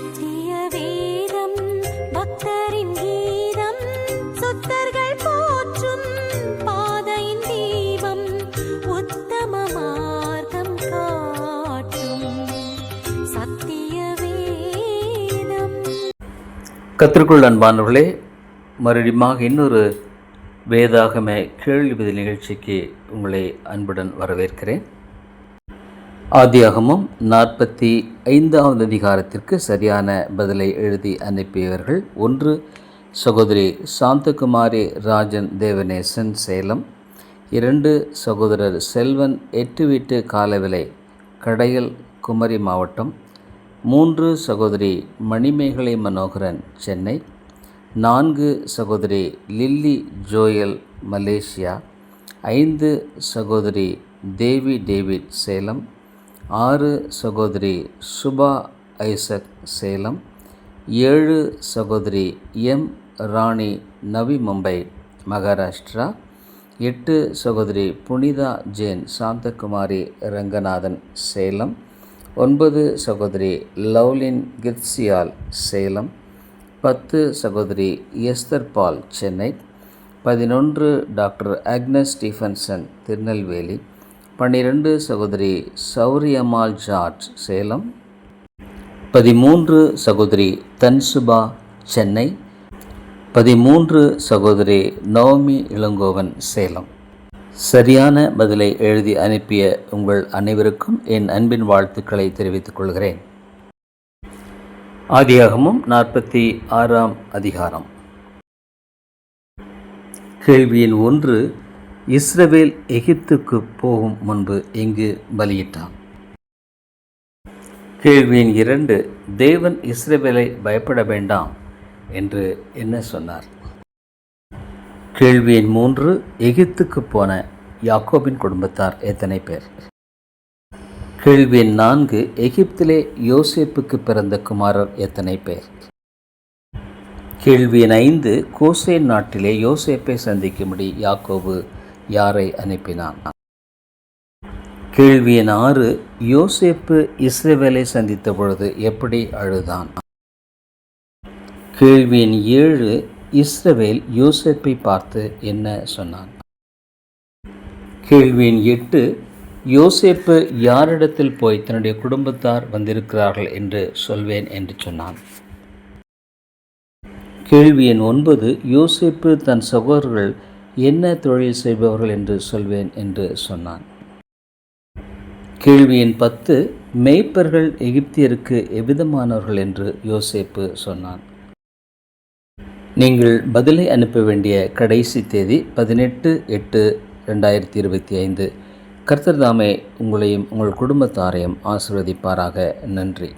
சத்திய வேதம் பக்தரின் கீதம் சுத்தர்கள் போற்றும் பாதையின் தீபம் உத்தம மார்க்கம் காட்டும் சத்திய வேதம். கத்திற்குள் அன்பானவர்களே மறுபடியுமாக இன்னொரு வேதாகம கேள்வி நிகழ்ச்சிக்கு உங்களை அன்புடன் வரவேற்கிறேன். ஆதியாகமும் நாற்பத்தி ஐந்தாவது அதிகாரத்திற்கு சரியான பதிலை எழுதி அனுப்பியவர்கள் ஒன்று சகோதரி சாந்தகுமாரி ராஜன் தேவநேசன் சேலம் இரண்டு சகோதரர் செல்வன் எட்டு வீட்டு காலவிலை கடையல் குமரி மாவட்டம் மூன்று சகோதரி மணிமேகலை மனோகரன் சென்னை நான்கு சகோதரி லில்லி ஜோயல் மலேசியா ஐந்து சகோதரி தேவி டேவிட் சேலம் ஆறு சகோதரி சுபா ஐசக் சேலம் ஏழு சகோதரி எம் ராணி நவி மும்பை மகாராஷ்டிரா எட்டு சகோதரி புனிதா ஜெயின் சாந்தகுமாரி ரங்கநாதன் சேலம் ஒன்பது சகோதரி லவ்லின் கிர்சியால் சேலம் பத்து சகோதரி எஸ்தர் பால் சென்னை பதினொன்று டாக்டர் அக்னஸ் ஸ்டீஃபன்சன் திருநெல்வேலி பன்னிரெண்டு சகோதரி சௌரியம்மாள் ஜார்ஜ் சேலம். பதிமூன்று சகோதரி தன்சுபா சென்னை. பதிமூன்று சகோதரி நவமி இளங்கோவன் சேலம். சரியான பதிலை எழுதி அனுப்பிய உங்கள் அனைவருக்கும் என் அன்பின் வாழ்த்துக்களை தெரிவித்துக் கொள்கிறேன். ஆதியாகமும் நாற்பத்தி ஆறாம் அதிகாரம். கேள்வியின் ஒன்று இஸ்ரவேல் எகிப்துக்கு போகும் முன்பு இங்கு பலியிட்டான். கேள்வியின் இரண்டு தேவன் இஸ்ரவேலை பயப்பட வேண்டாம் என்று என்ன சொன்னார்? கேள்வியின் மூன்று எகிப்துக்கு போன யாக்கோபின் குடும்பத்தார் எத்தனை பேர்? கேள்வியின் நான்கு எகிப்திலே யோசேப்புக்கு பிறந்த குமாரர் எத்தனை பேர்? கேள்வியின் ஐந்து கோசே நாட்டிலே யோசேப்பை சந்திக்கும்படி யாக்கோபு யாரை அனுப்பினான்? கேள்வி எண் ஆறு யோசேப்பு இஸ்ரேவேலை சந்தித்த பொழுது எப்படி அழுதான்? கேள்வி எண் ஏழு இஸ்ரவேல் யோசேப்பை பார்த்து என்ன சொன்னான்? கேள்வி எண் எட்டு யோசேப்பு யாரிடத்தில் போய் தன்னுடைய குடும்பத்தார் வந்திருக்கிறார்கள் என்று சொல்வேன் என்று சொன்னான். கேள்வி எண் ஒன்பது யோசேப்பு தன் சகோதரர்கள் என்ன தொழில் செய்பவர்கள் என்று சொல்வேன் என்று சொன்னான். கேள்வியின் பத்து மெய்ப்பர்கள் எகிப்தியருக்கு எவ்விதமானவர்கள் என்று யோசேப்பு சொன்னான். நீங்கள் பதிலை அனுப்ப வேண்டிய கடைசி தேதி பதினெட்டு எட்டு ரெண்டாயிரத்தி இருபத்தி ஐந்து. கர்த்தர்தாமே உங்களையும் உங்கள் குடும்பத்தாரையும் ஆசிர்வதிப்பாராக. நன்றி.